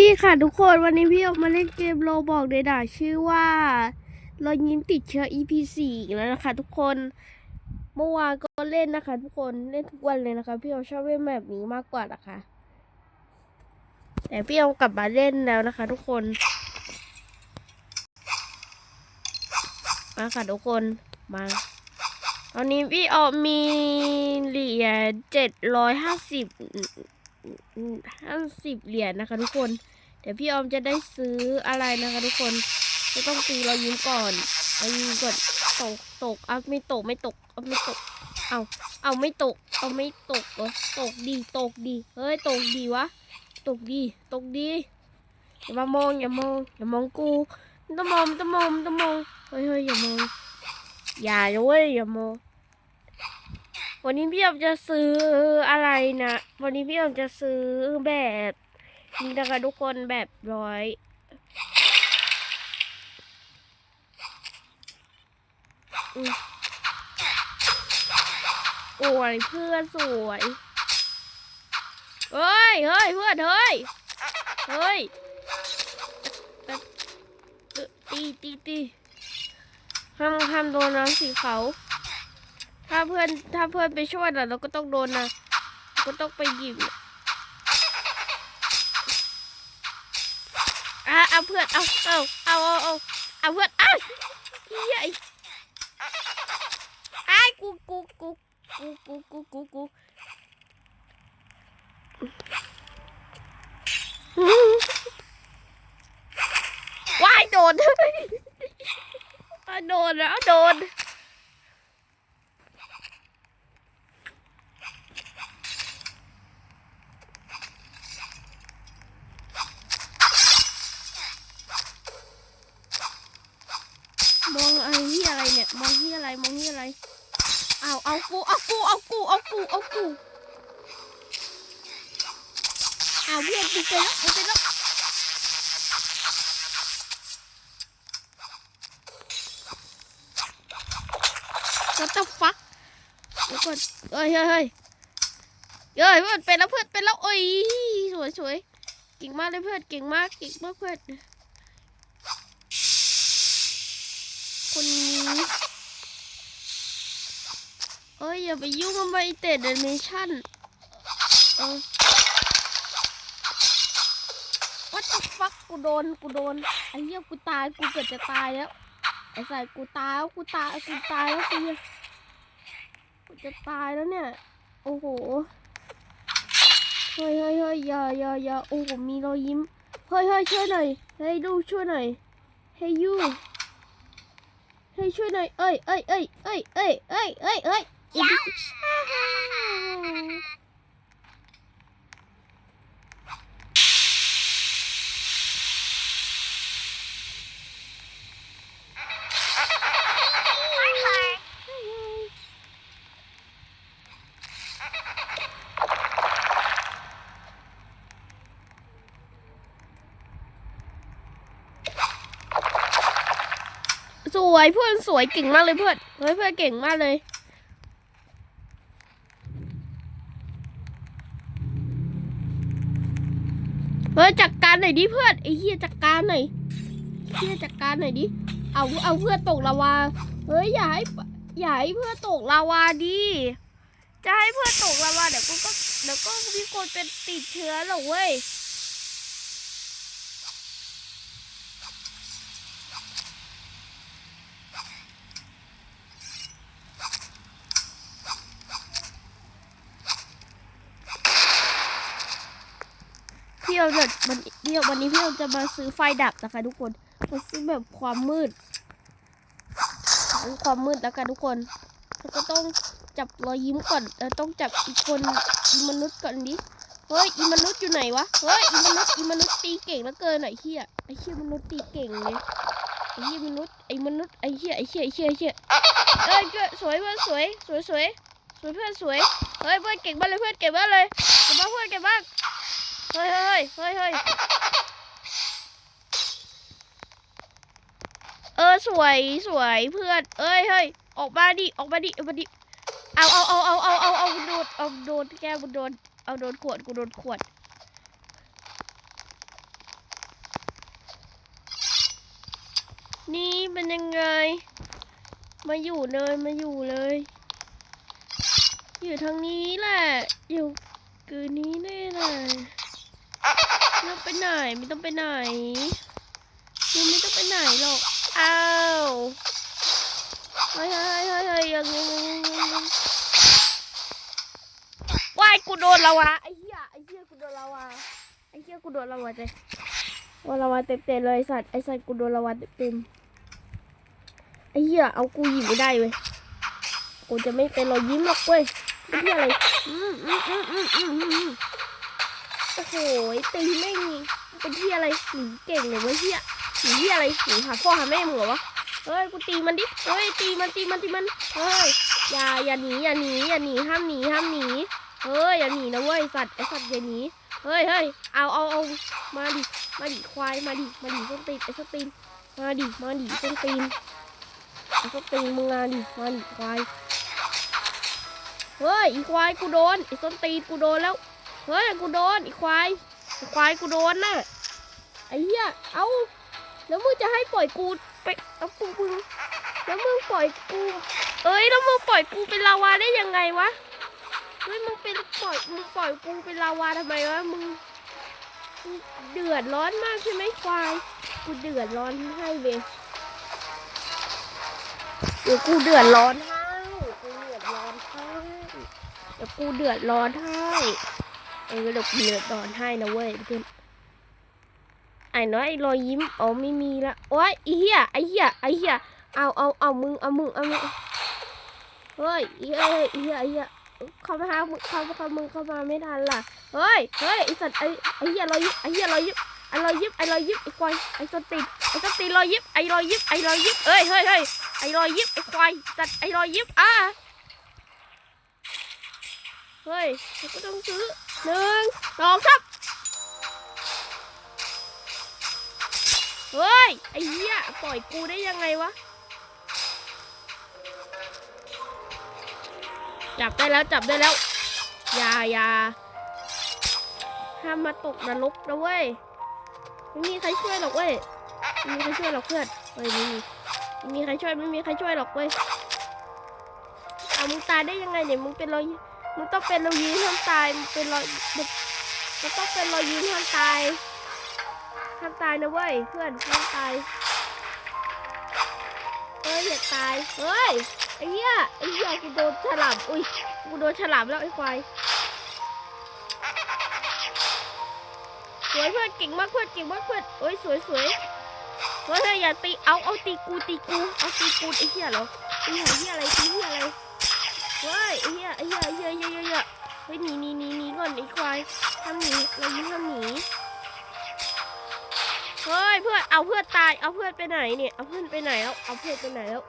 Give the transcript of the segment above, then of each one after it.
ดีค่ะทุกคนวันนี้พี่ออกมาเล่นเกมโลบอกเดด่าชื่อว่าเรายิ้มติดเชื้อ EP 4อีกแล้วนะคะ ทุกคนเมื่อวานก็เล่นนะคะ ทุกคนเล่นทุกวันเลยนะคะ พี่ออมชอบเล่นแบบนี้มากกว่านะคะ แต่พี่ออมกลับมาเล่นแล้วนะคะ ทุกคนมาค่ะทุกคนมาตอนนี้พี่ออมมีเหรียญเจ็ดร้อยห้าสิบ ห้าสิบเหรียญนะคะ ทุกคน เดี๋ยวพี่ออมจะได้ซื้ออะไรนะคะ ทุกคน จะต้องตีเรายิ้มก่อนเรายิ้มก่อนตกตกเอาไม่ตกไม่ตกเอาไม่ตก เอาเอาไม่ตก เอาไม่ตกเหรอตกดีตกดีเฮ้ยตกดีวะ ตกดีตกดีอย่ามามองอย่ามองอย่ามองกูต้องมองต้องมองต้องมองเฮ้ยเฮ้ยอย่ามองอย่าเว้ยอย่ามอง วันนี้พี่ออมจะซื้ออะไรนะ วันนี้พี่ออมจะซื้อแบบนี่นะคะทุกคนแบบร้อยโอ้ยเพื่อนสวยเฮ้ยเฮ้ยเพื่อนเฮ้ยเฮ้ยตีตีตีห้ามห้ามโดนน้ำสีขาว ถ้าเพื่อนถ้าเพื่อนไปช่วยนะเราก็ต้องโดนนะก็ต้องไปหยิบอะเอาเพื่อนเอาเอาเอาเอาเอาเพื่อนอ้าวเฮียไอ้กูกูกูกูกูกูกูกูว้ายโดนโดนแล้วโดน มองอะไรที่อะไรเนี่ย มองที่อะไรมองที่อะไรเอาเอากูเอากูเอากูเอากูเอากูเอาเพื่อนกูไปแล้วกูไปแล้ว What the fuck เดี๋ยวก่อนเฮ้ยเฮ้ยเฮ้ยเฮ้ยเพื่อนเป็นแล้วเพื่อนเป็นแล้วโอ้ยสวยสวยเก่งมากเลยเพื่อนเก่งมากเก่งมากเพื่อนคนนี้ เอ้ยอย่าไปยุ่งกับไมเต็ดแอนิเมชั่นเออ what the fuck กูโดนกูโดนไอ้เหี้ยกูตายกูเกือบจะตายแล้วไอ้ใสายกูตายแล้วกูตายกูตายแล้วสิกูจะตายแล้วเนี่ยโอ้โหเฮ้ยเฮ้ยเฮ้ยอย่าอย่าอย่าโอ้โหมีรอยยิ้มเฮ้ยเฮ้ยช่วยหน่อยเฮ้ยดูช่วยหน่อยเฮ้ยยูให้ช่วยหน่อยเอ้ยเอ้ยเอ้ยเอ้ยเอ้ยเอ้ยเอ้ยเอ้ย อีกสวยเพื่อนสวยเก่งมากเลยเพื่อน เฮ้ยเพื่อนเก่งมากเลย เฮ้ยจัดการหน่อยดิเพื่อนไอ้เฮียจัดการหน่อยเฮียจัดการหน่อยดิเอาเอาเพื่อนตกลาวาเฮ้ยอย่าให้อย่าให้เพื่อนตกลาวาดิจะให้เพื่อนตกลาวาเดี๋ยวกูก็เดี๋ยวก็มีคนเป็นติดเชื้อหรอกเว้ย เอาเดียววันพี่เอาวันนี้พี่เอาจะมาซื้อไฟดับนะคะทุกคนมาซื้อแบบความมืดซื้อความมืดแล้วกันทุกคนแล้วก็ต้องจับรอยยิ้มก่อนเออต้องจับอีกคนอีมนุษย์ก่อนดิเฮ้ยอีมนุษย์อยู่ไหนวะเฮ้ยอีมนุษย์อีมนุษย์ตีเก่งเหลือเกินไอ้เหี้ยไอ้เหี้ยมนุษย์ตีเก่งเลยไอ้เหี้ยมนุษย์ไอ้มนุษย์ไอ้เหี้ยไอ้เหี้ยไอ้เหี้ยไอ้เหี้ยเอ้ยเพื่อนสวยเพื่อนสวยสวยสวยสวยเพื่อนสวยเฮ้ยเพื่อนเก่งมากเลยเพื่อนเก่งมากเลยเก่งมากเพื่อนเก่งมาก เฮ้ยเฮ้ยเฮ้ยเฮ้ยเออสวยสวยเพื่อน เอ้ยเฮ้ยออกมาดิออกมาดิออกมาดิเอาเอาเอาเอาเอาเอาเอาโดนเอาโดนแก้วโดนเอาโดนขวดกูโดนขวดนี่เป็นยังไง มาอยู่เลยมาอยู่เลย อยู่ทางนี้แหละ อยู่คือนี้แน่เลย ไปไหนไม่ต้องไปไหนมึงไม่ต้องไปไหนหรอกอ้าวเฮ้ยเฮ้ยเฮ้ยเฮ้ยยังยังยังยังยังว้ายกูโดนแล้ววะไอ้เหี้ยไอ้เหี้ยกูโดนแล้ววะไอ้เหี้ยกูโดนแล้ววะเจ๊โดนล้ววะเต็มเต็มเลยไอสัตว์ไอ้สัตว์กูโดนล้ววะเต็มเต็มไอ้เหี้ยเอากูหยิบไม่ได้เว้ยกูจะไม่เป็นรอยยิ้มหรอกเว้ยเป็นที่อะไรอืมอืมอืมอืมอืมอืม โอ้โหตีไม่งเป็นที่อะไรหนีเก่งเลยเว้ยเฮียหนีที่อะไรหนีหาพ่อหาแม่มึงเหรอวะเฮ้ยกูตีมันดิเฮ้ยตีมันตีมันตีมันเฮ้ยอย่าอย่าหนีอย่าหนีอย่าหนีห้ามหนีห้ามหนีเฮ้ยอย่าหนีนะเว้ยสัตว์ไอสัตว์อย่าหนีเฮ้ยเฮ้ยเอาเอาเอามาดิมาดิควายมาดิมาดิส้นตีนไอส้นตีนมาดิมาดิส้นตีนไอส้นตีนมึงมาดิมาดิควายเฮ้ยอีควายกูโดนไอส้นตีนกูโดนแล้ว เฮ้ยกูโดนอีควายอีควายกูโดนน่ะไอ้เหี้ยเอาแล้วมึงจะให้ปล่อยกูไปเอากูมึงแล้วมึงปล่อยกู เอ้ยแล้วมึงปล่อยกูเป็นลาวาได้ยังไงวะเฮ้ยมึงเป็นปล่อยมึงปล่อยกูเป็นลาวาทำไมวะมึงเดือดร้อนมากใช่ไหมควาย กูเดือดร้อนให้เวยเดี๋ยวกูเดือดร้อนให้กูเดือดร้อนให้เดี๋ยวกูเดือดร้อนให้ ออเดี๋ยวกูเดือดอนให้นะเว้ยเพื่อนไอ้น้อยไอ้รอยยิ้มอ๋อไม่มีละโอ้ยไอ้เหี้ยไอ้เหี้ยไอ้เหี้ยเอาเอาเอามึงเอามึงเอามึงเฮ้ยไอ้เฮ้ยไอ้เหี้ยไอ้เหี้ยเข้ามาหามึงเข้ามาเข้ามึงเข้ามาไม่ทันล่ะเฮ้ยเฮ้ยไอ้สัตว์ไอ้ไอ้เหี้ยรอยยิ้มไอ้เหี้ยรอยยิ้มไอ้รอยยิ้มไอ้รอยยิ้มไอ้ควายไอ้สติดไอ้สติดรอยยิ้มไอ้รอยยิ้มไอ้รอยยิ้มเอ้ยเฮ้ยเฮ้ยไอ้รอยยิ้มไอ้ควายสัตว์ไอ้รอยยิ้มอะเฮ้ยเราก็ต้องซื้อ หนึ่งสองสามเฮ้ย ไอ้เหี้ย ปล่อยกูได้ยังไงวะ จับได้แล้วจับได้แล้ว อย่าอย่าห้ามมาตกนรกนะเว้ยไม่มีใครช่วยหรอกเว้ยไม่มีใครช่วยหรอกเพื่อนเฮ้ยไม่มีไม่มีใครช่วยไม่มีใครช่วยหรอกเว้ยเอามึงตายได้ยังไงเนี่ยมึงเป็นรอย มึงต้องเป็นรอยยิ้มห้ามตายมึงเป็นรอยมึงมึงต้องเป็นรอยยิ้มห้ามตายห้ามตายนะเว้ยเพื่อนห้ามตายเฮ้ยอย่าตายเฮ้ยไอ้เหี้ยไอ้เหี้ยกูโดนฉลามอุ้ยกูโดนฉลามแล้วไอ้ควายสวยเพื่อนเก่งมากเพื่อนเก่งมากเพื่อนเอ้ยสวยสวยเฮ้ยเฮ้ยอย่าตีเอาเอาตีกูตีกูเอาตีกูไอ้เหี้ยเหรอตีหาเหี้ยอะไรตีเหี้ยอะไร เฮ้ยเหี้ยเหี้ยเหี้ยเหี้ยเหี้ยเฮ้ยหนีหนีหนีหนีก่อนไอ้ควายทำหนีเรายิ้มทำหนีเฮ้ยเพื่อนเอาเพื่อนตายเอาเพื่อนไปไหนเนี่ยเอาเพื่อนไปไหนแล้วเอาเพื่อนไปไหนแล้ว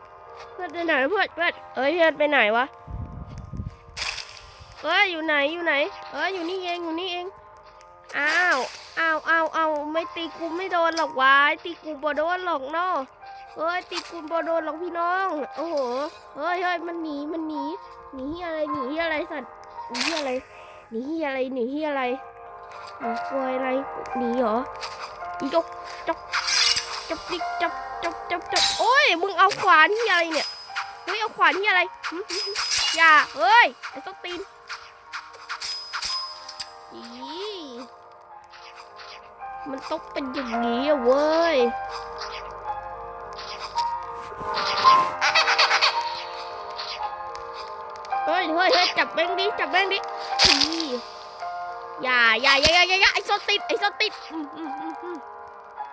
เพื่อนไปไหนแล้วเพื่อนเพื่อนเอ้ยเพื่อนไปไหนวะเอ้ยอยู่ไหนอยู่ไหน เอ้ยอยู่นี่เองอยู่นี่เองอ้าวอ้าวอ้าวอ้าวไม่ตีกูไม่โดนหรอกวายตีกูบ่โดนหรอกเนาะเอ้ยตีกูบ่โดนหรอกพี่น้องโอ้โหเฮ้ยเฮ้ยมันหนีมันหนี หนีเฮียอะไรหนีเฮียอะไรสัตว์หนีเฮียอะไรหนีเฮียอะไรหนีเฮียอะไรหนีกลัวอะไรหนีเหรออีจกจกจกจิกจับจับจับจับโอ้ยมึงเอาขวานเฮียอะไรเนี่ยเฮ้ยเอาขวานเฮียอะไรหึหึหึอย่าเฮ้ยไอ้ส้นตีนอีมันต้องเป็นอย่างนี้อะเว้ย ยเฮ้ยเฮ้ยจับแบงดิจับแบงดิอย่าอย่าอย่าอย่าอย่าไอ้โซติดไอ้โซติดอืมอืมอืมอืม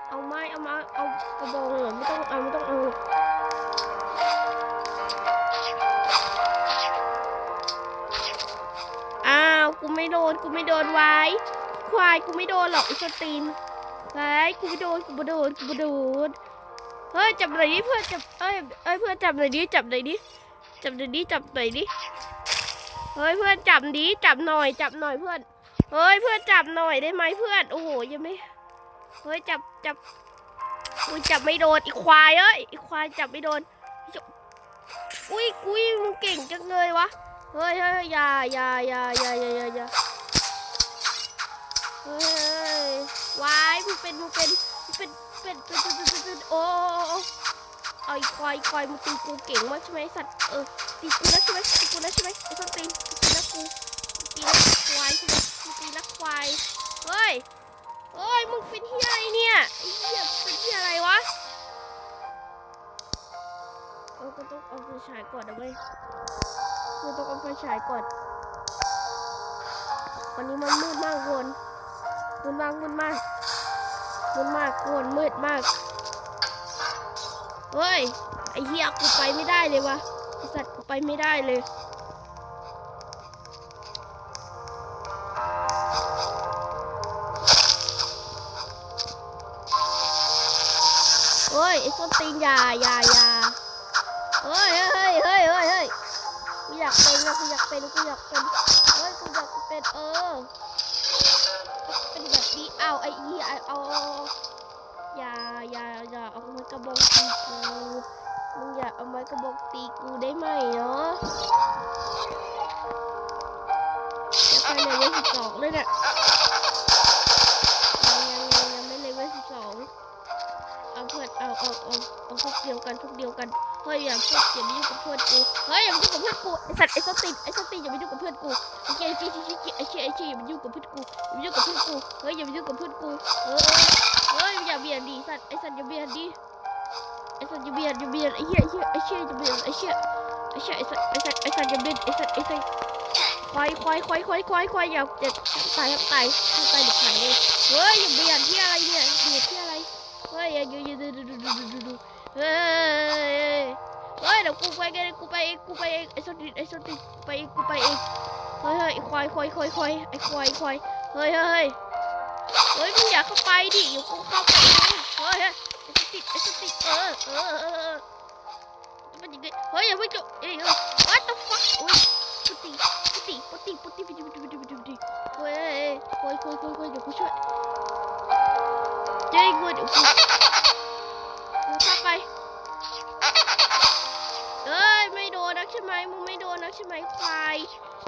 เอาไม้เอามาเอากระบองเหรอไม่ต้องเอาไม่ต้องเอาอกอ้าวกูไม่โดนกูไม่โดนไว้ ควายกูไม่โดนหรอกไอ้โซตีนไว้กูไม่โดนกูไม่โดนกูไม่โดนเฮ้ยจับหน่อยดิเพื่อนจับเอ้ยเอ้ยเพื่อนจับหน่อยดิจับหน่อยดิจับหน่อยดิจับหน่อยดิ เฮ้ยเพื่อนจับดีจับหน่อย จับหน่อยเพื่อน เฮ้ยเพื่อนจับหน่อยได้ไหมเพื่อน โอ้โหยังไม่ เฮ้ยจับจับอุ้ยจับไม่โดนอีควายเอ้ยอีควายจับไม่โดน อุ้ยกุ้ยมึงเก่งจังเลยวะ เฮ้ยเฮ้ยอย่าอย่าอย่าอย่าอย่าอย่าอย่าเฮ้ยวายมึงเป็นมึงเป็นมึงเป็นเป็นเป็นเป็นเป็นโอ้ อาอีควายควายมึงตีกูเก่งมากใช่ไหมสัตว์เออตีกูนะใช่ไหมตีกูนะใช่ไหมไอ้ส้นตีนตีนะกูตีนะควายใช่ไหมมึงตีนะควายเฮ้ยเฮ้ยมึงเป็นที่อะไรเนี่ยไอ้เหี้ยเป็นที่อะไรวะเออก็ต้องเอาไฟฉายก่อนนะเว้ยกูต้องเอาไฟฉายก่อนวันนี้มันมืดมากคนมืดมากมืดมากมืดมากคนมืดมาก เฮ้ย ไอ้เหี้ยกูไปไม่ได้เลยวะไอสัตว์กูไปไม่ได้เลย เฮ้ย ไอ้ส้นตีนยายายาเฮ้ยเฮ้ยเฮ้ยเฮ้ยเฮ้ยกูอยากเป็นนะกูอยากเป็นกูอยากเป็นเฮ้ยกูอยากเป็นเออเป็นแบบนี้เอาไอ้เหี้ยเอา อย่าอย่าอย่าเอาไม้กระบอกตีกูมึงอย่าเอาไม้กระบอกตีกูได้ไหมเนาะจะไปเลเวลสิบสองเลยเนี่ย เอาเอาเอาเอาพวกเดียวกันพวกเดียวกันเฮ้ยอย่าพวกอย่ามายุ่งกับเพื่อนกูเฮ้ยอย่ามายุ่งกับเพื่อนกูไอสัตว์ไอสตินไอสตินอย่ามายุ่งกับเพื่อนกูไอเชี่ยไอเชี่ยไอเชี่ยไอเชี่ยไอเชี่ยอย่ามายุ่งกับเพื่อนกูอย่ามายุ่งกับเพื่อนกูเฮ้ยอย่ามายุ่งกับเพื่อนกูเออเออเฮ้ยอย่าเบียดดิสัตว์ไอสัตว์อย่าเบียดดิไอสัตว์อย่าเบียดอย่าเบียดไอเหี้ยไอเหี้ยไอเหี้ยอย่าเบียดไอเหี้ยไอเหี้ยไอสัตว์ไอสัตว์ไอสัตว์อย่าเบียดไอสัตว์ไอสัตว์ควายควายควายควายควายควายอย่าเจ็บตายตายตายเด็กขาดเลยเฮ้ยอย่าเบียดที่อะไรเนี่ย อย่าอย่อย่ดูดูดูดูดูเฮ้ยเฮ้ยเดี๋ยวกูไปกันกูไปเองกูไปเองไอสตว์ไอสตว์ไปเองกูไปเองเฮ้ยเฮ้ยควายควายควายควายไอควายควายเฮ้ยเฮ้ยเฮ้ยมึงอย่าเข้าไปดิอยู่กูเข้าไปเฮ้ยเฮ้ยไอ้สติไอ้สติเออเออเออเออมันยังไงเฮ้ยอย่าไปจุเอ้ยเฮ้ย what the fuck อุ้ยปุติปุติปุติปุติปุติปุติปุติปุติปุติเฮ้ยเฮ้ยเฮ้ยเฮ้ยเฮ้ยเดี๋ยวกูช่วย เจ๊กูเดี๋ยวกูกูเข้าไปเอ้ยไม่โดนนะใช่ไหมมึงไม่โดนนะใช่ไหมควาย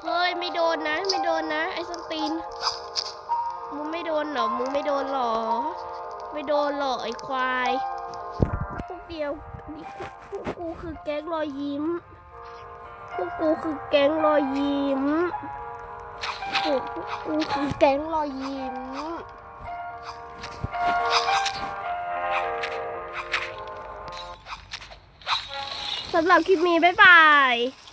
เฮ้ยไม่โดนนะไม่โดนนะไอ้ส้นตีนมึงไม่โดนเหรอมึงไม่โดนเหรอ ไม่โดนหรอไอ้ควายพวกเดียวพวกกูคือแก๊งรอยยิ้มพวกกูคือแก๊งรอยยิ้มพวกกูคือแก๊งรอยยิ้ม สำหรับคลิปนี้บ๊ายบาย